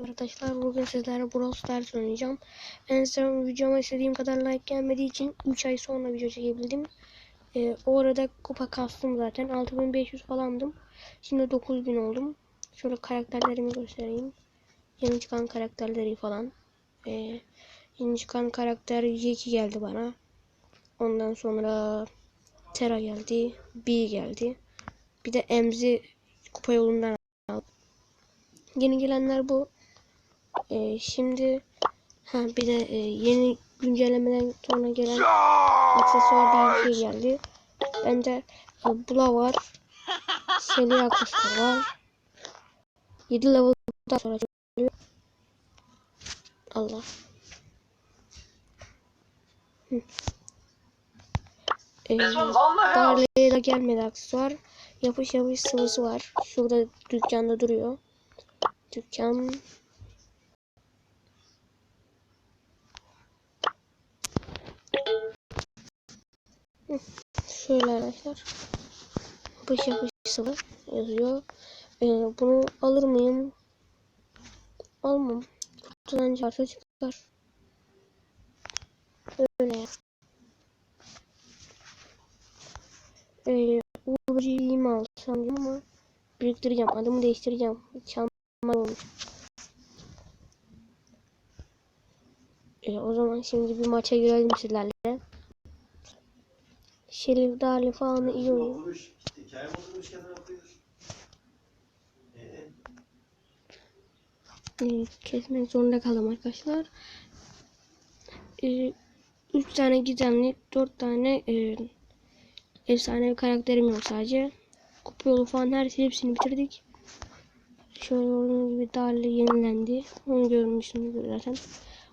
Arkadaşlar bugün sizlerle Brawl Stars oynayacağım. En son videoma istediğim kadar like gelmediği için 3 ay sonra video çekebildim. Ee, o arada kupa kastım zaten. 6500 falandım. Şimdi 9000 oldum. Şöyle karakterlerimi göstereyim. Yeni çıkan karakterleri falan. Ee, yeni çıkan karakter Jackie geldi bana. Ondan sonra Tera geldi. B geldi. Bir de Emzi kupa yolundan aldım. Yeni gelenler bu. Ee, şimdi ha bir de e, yeni güncellemeden sonra gelen aksesuar diye bir şey geldi. Bende e, Bula var. Seli aksesuar var. 7 level'dan sonra geliyor. Allah. Hı. Ee. Darley'e de gelmedi aksesuar. Yapış yapış sıvısı var. Şurada dükkanda duruyor. Dükkan Şöyle arkadaşlar. Yapış yapış sıvı yazıyor. Ee, bunu alır mıyım? Almam. Kutudan çıkarsa çıkar. Öyle. Ee, Uğur'u mi alsam diyorum ama biriktireceğim. Adımı değiştireceğim. Çalma olmuş. Ee, o zaman şimdi bir maça girelim sizlerle. Şerif Dali falan iyi oynuyor. Ee, Ee, kesmek zorunda kaldım arkadaşlar. Ee, üç tane gizemli, dört tane e, efsane karakterim yok sadece. Kupa yolu falan her şey hepsini bitirdik. Şöyle gördüğünüz gibi Dali yenilendi. Onu görmüşsünüzdür zaten.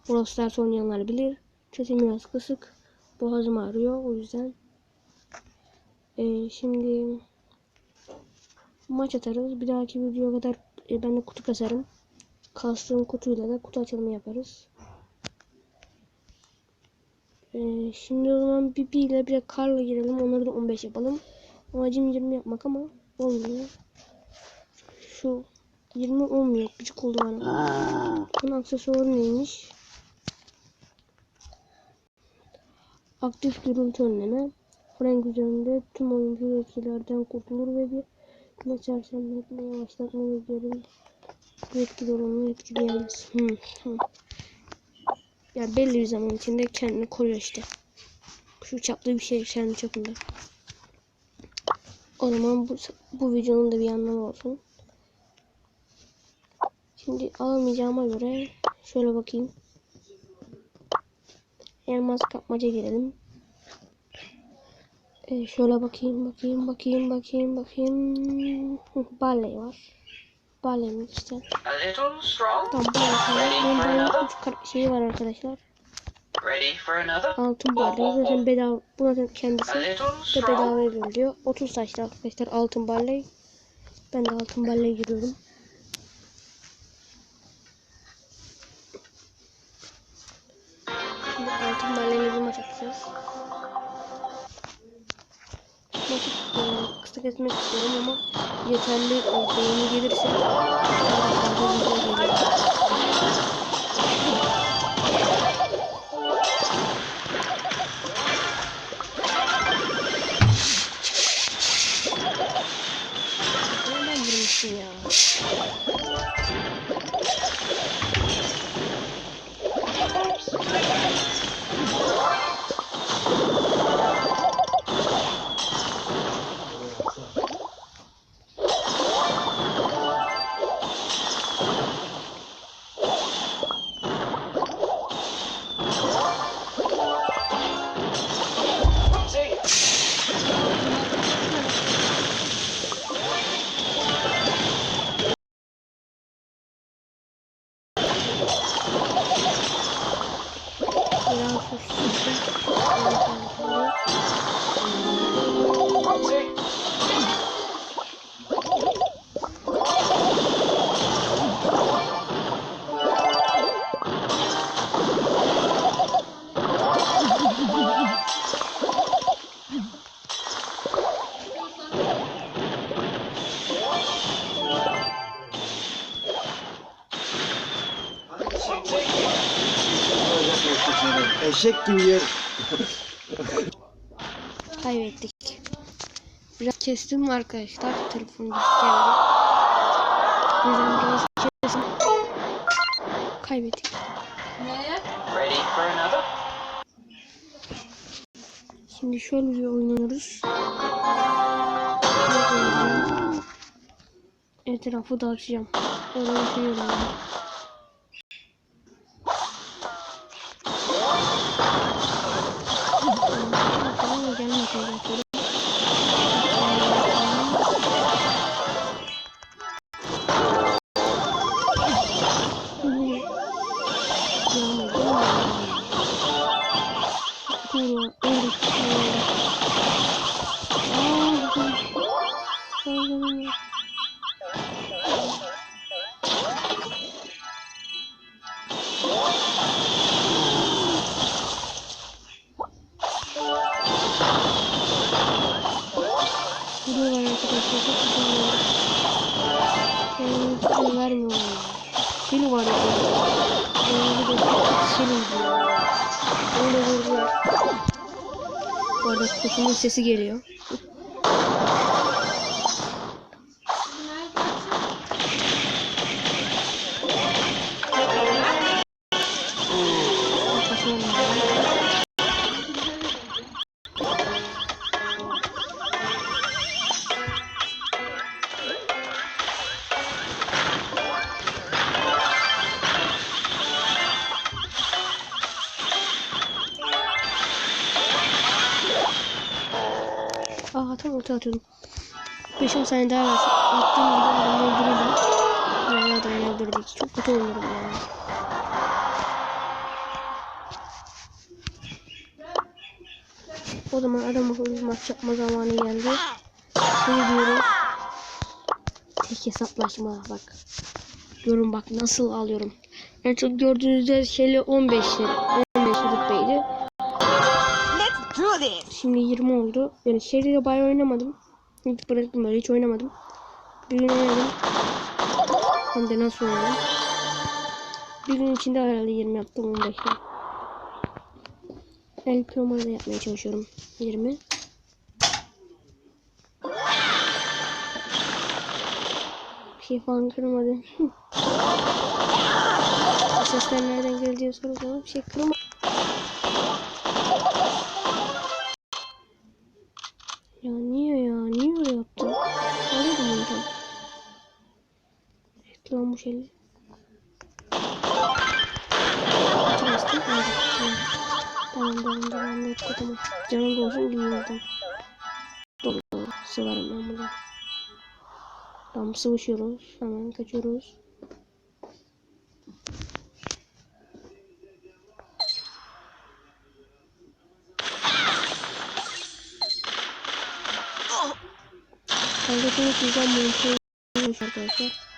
Brawl Stars oynayanlar bilir. Sesim biraz kısık. Boğazım ağrıyor o yüzden. Ee, şimdi maç atarız. Bir dahaki videoya kadar e, ben de kutu kasarım. Kastığım kutuyla da kutu açılımı yaparız. Ee, şimdi o zaman bir ile bir de karla girelim. Onları da 15 yapalım. Amacım 20 yapmak ama olmuyor. Şu 20 olmuyor. Küçük oldu bana. Bunun aksesuarı neymiş? Aktif görüntü önleme. Frank üzerinde tüm oyuncu etkilerden kurtulur ve bir maç sersemletme yavaşlatma ve geri bu etki durumunu etkileyemez. Hmm, hmm. Ya belli bir zaman içinde kendini koruyor işte. Şu çaplı bir şey kendi çapında. O zaman bu, bu videonun da bir anlamı olsun. Şimdi alamayacağıma göre şöyle bakayım. Elmas kapmaca girelim. Ee, şöyle bakayım, bakayım, bakayım, bakayım, bakayım. Barley var. Barley mi işte? Tamam arkadaşlar. Benim Barley'in 3 kar- şeyi var arkadaşlar. Altın Barley. Zaten bedava. Bu zaten kendisi de bedava veriliyor. 30 taşlı arkadaşlar altın Barley. Ben de altın Barley giriyorum. Şimdi altın Barley'le bir maç atacağız. Maçı e, kısa kesmek istiyorum ama yeterli beğeni gelirse Eşek gibi yer. Kaybettik. Biraz kestim arkadaşlar? Telefonu geldi. Yüzden biraz kestim. Kaybettik. Şimdi şöyle bir oynuyoruz. Etrafı dağıtacağım. Öyle düşünüyorum yani. Bakalım gelmeyecek Şili var ya. Yani bir de şili diyor. Öyle vurdular. Bu arada kuşumun sesi geliyor. Orta atıyordum. 5-10 saniye daha versin. Attığım gibi adamı öldürürdüm. Hala dayanabilirdik. Çok kötü oynuyorum ya. O zaman adam akıllı maç yapma zamanı geldi. Şey diyorum. Tek hesaplaşma bak. Görün bak nasıl alıyorum. En çok gördüğünüzde şeyle 15 15 rütbeydi. Şimdi 20 oldu. Yani seriyle bayağı oynamadım. Hiç bıraktım böyle hiç oynamadım. Bir gün oynadım. Hem de nasıl oynadım. Bir gün içinde herhalde 20 yaptım 15 'te. El Primo'da yapmaya çalışıyorum. 20. Bir şey falan kırmadı. Sesler nereden geldi diye sorulur. Bir şey kırmadı. Çalıştım. Aldım. Tamam. Tamam tamam. Net tamam. Canım da olsun giyindim. Dolu dolu. Sıvarım ben bunu. Tamam sıvışıyoruz. Hemen kaçıyoruz. Kankasını sizden monitör arkadaşlar.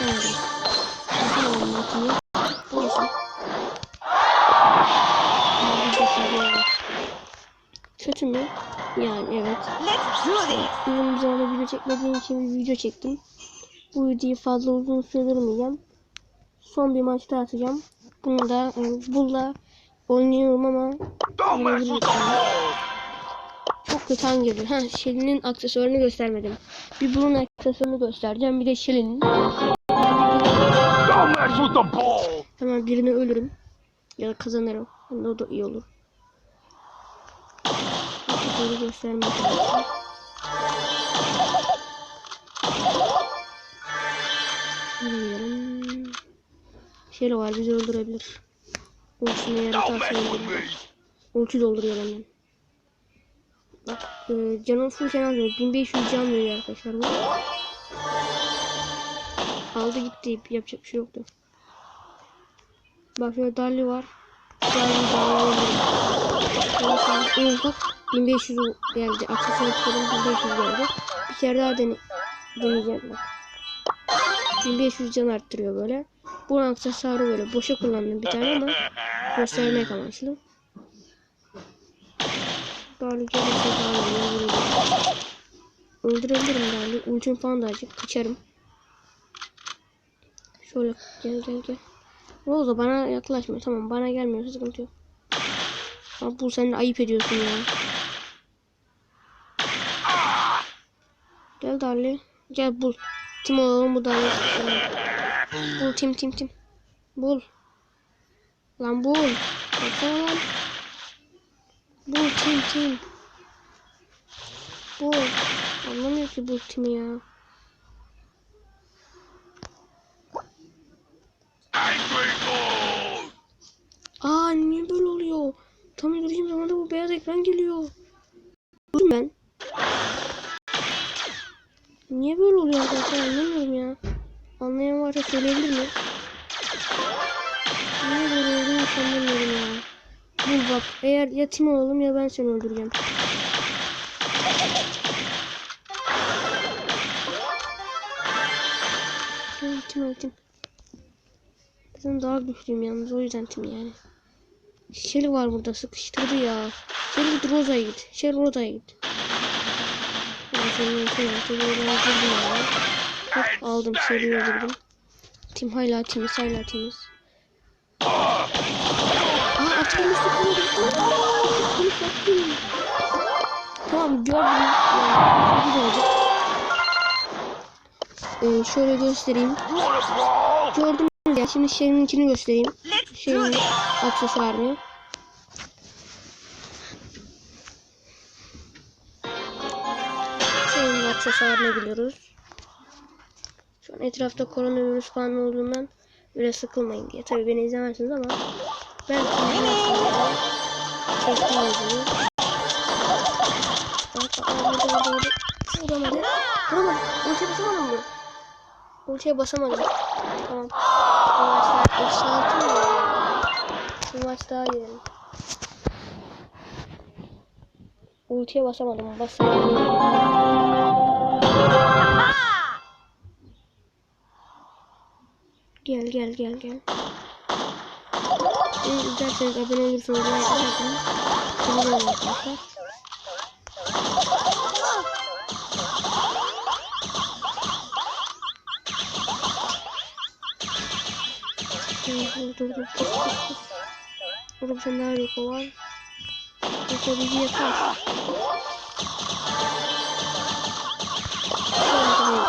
Ultiyi basamadım. Basamadım ultiyi. Neyse. Kötü mü? Yani evet. Zamanda video çekmediğim için bir video çektim. Bu videoyu fazla uzun sürdürmeyeceğim. Son bir maç daha atacağım. Bunu da yani Bull'la oynuyorum ama çok kötü hangi Ha Shelly'nin aksesuarını göstermedim. Bir Bull'un aksesuarını göstereceğim. Bir de Shelly'nin. Don't mess with the ball! Hemen birini ölürüm. Ya da kazanırım. Hem de o da iyi olur. Göstermeye çalışacağım. Bilmiyorum. Shelly var bizi öldürebilir. Ultisine Don't yaratarsa me! Ulti dolduruyor benden. Bak e, canım full can almıyor. 1500 can veriyor arkadaşlar bu. Aldı gitti. Yapacak bir şey yoktu. Bak şöyle Darli var. Darli Darli Evet bak 1500 geldi. Aksesuarı tıkladım 1500 geldi. Bir kere daha dene deneyeceğim bak. 1500 can arttırıyor böyle. Bu aksesuarı böyle boşa kullandım bir tane ama göstermek amaçlı. Darlı gelirse Darlı'ya vuracağım. Öldürebilirim Darlı. Ultim falan da açık. Kaçarım. Şöyle gel gel gel. Rosa bana yaklaşmıyor. Tamam bana gelmiyor. Sıkıntı yok. Ama bu sen ayıp ediyorsun ya. Gel Darli. Gel bul. Tim olalım bu Darli. Bul tim tim tim. Bul. Lan bul. Baksana lan. Bul tim tim. Bul. Anlamıyor ki bul timi ya. Aa niye böyle oluyor? Tam öldüreceğim zamanda bu beyaz ekran geliyor. Dur ben. Niye böyle oluyor arkadaşlar anlamıyorum ya. Anlayan varsa söyleyebilir mi? Niye böyle oluyor hiç anlamıyorum ya. Dur bak eğer ya Tim olalım ya ben seni öldüreceğim. Gel Tim Tim. Ben daha güçlüyüm yalnız o yüzden Tim yani. Shelly var burada sıkıştırdı ya. Shelly git Rosa'ya git. Shelly Rosa'ya git. Hop aldım Shelly'yi öldürdüm. Tim hala temiz hala temiz. Aa sattım. Tamam gördüm. Yani. Ee, şöyle göstereyim. Gördüm ya şimdi Shelly'nin içini göstereyim. This. aksesuarını. Şeyin aksesuarına biliyoruz. Şu an etrafta koronavirüs falan olduğundan böyle sıkılmayın diye. Tabii beni izlemezsiniz ama ben çektim videoyu. Bak, aa, burada, burada, burada. Vuramadı. Vuramadı. Ultiye basamadım mı? Ultiye basamadım. Tamam. Bu maçlar eksi altı mı? Bu maç daha girelim. Ultiye basamadım. Basamadım. Gel gel gel gel. İzlerseniz abone olursanız like atarsanız sevinirim arkadaşlar. Dur dur dur dur dur dur. Burada bir tane daha Rico var. Rico bizi yakar.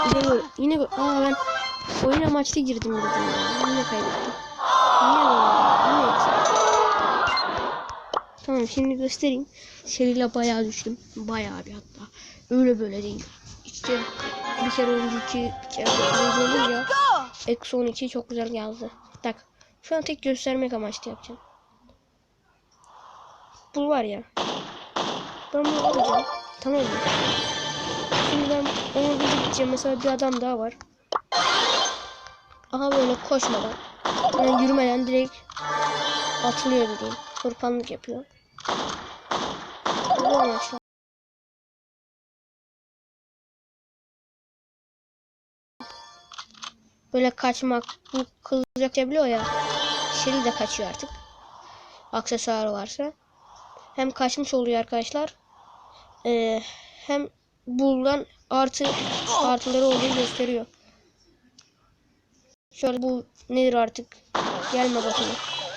Yine gol. Yine gol. Aa ben oyun amaçlı girdim dedim ya. Yine kaybettim. Niye böyle? Yine eksik. Tamam şimdi göstereyim. Seriyle bayağı düştüm. Bayağı bir hatta. Öyle böyle değil. İşte bir kere oyuncu iki kere oyuncu olunca. Eksi 12 çok güzel yazdı. Bak. Şu an tek göstermek amaçlı yapacağım. Bu var ya. Ben bunu alacağım. Tamam mı? Şimdi ben onu bir gideceğim. Mesela bir adam daha var. Aha böyle koşmadan. Yani yürümeden direkt atılıyor bildiğin. Kurpanlık yapıyor. Bu amaçla. Böyle kaçmak, bu kılacak biliyor ya. Şeli de kaçıyor artık. Aksesuarı varsa. Hem kaçmış oluyor arkadaşlar. Ee, hem buradan artı artıları olduğunu gösteriyor. Şöyle bu nedir artık? Gelme bakın.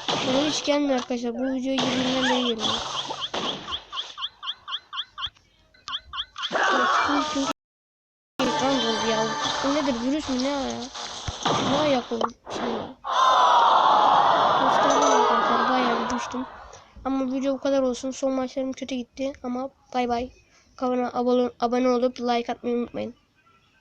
Bana hiç gelmiyor arkadaşlar. Bu video 20'den beri geliyor. Çünkü ekran doldu nedir? Virüs mü ne ya? Ne ayak oldu şimdi? Gösterdim arkadaşlar. Bayağı bir düştüm. Ama video bu kadar olsun. Son maçlarım kötü gitti. Ama bay bay. Kanala abone olup like atmayı unutmayın.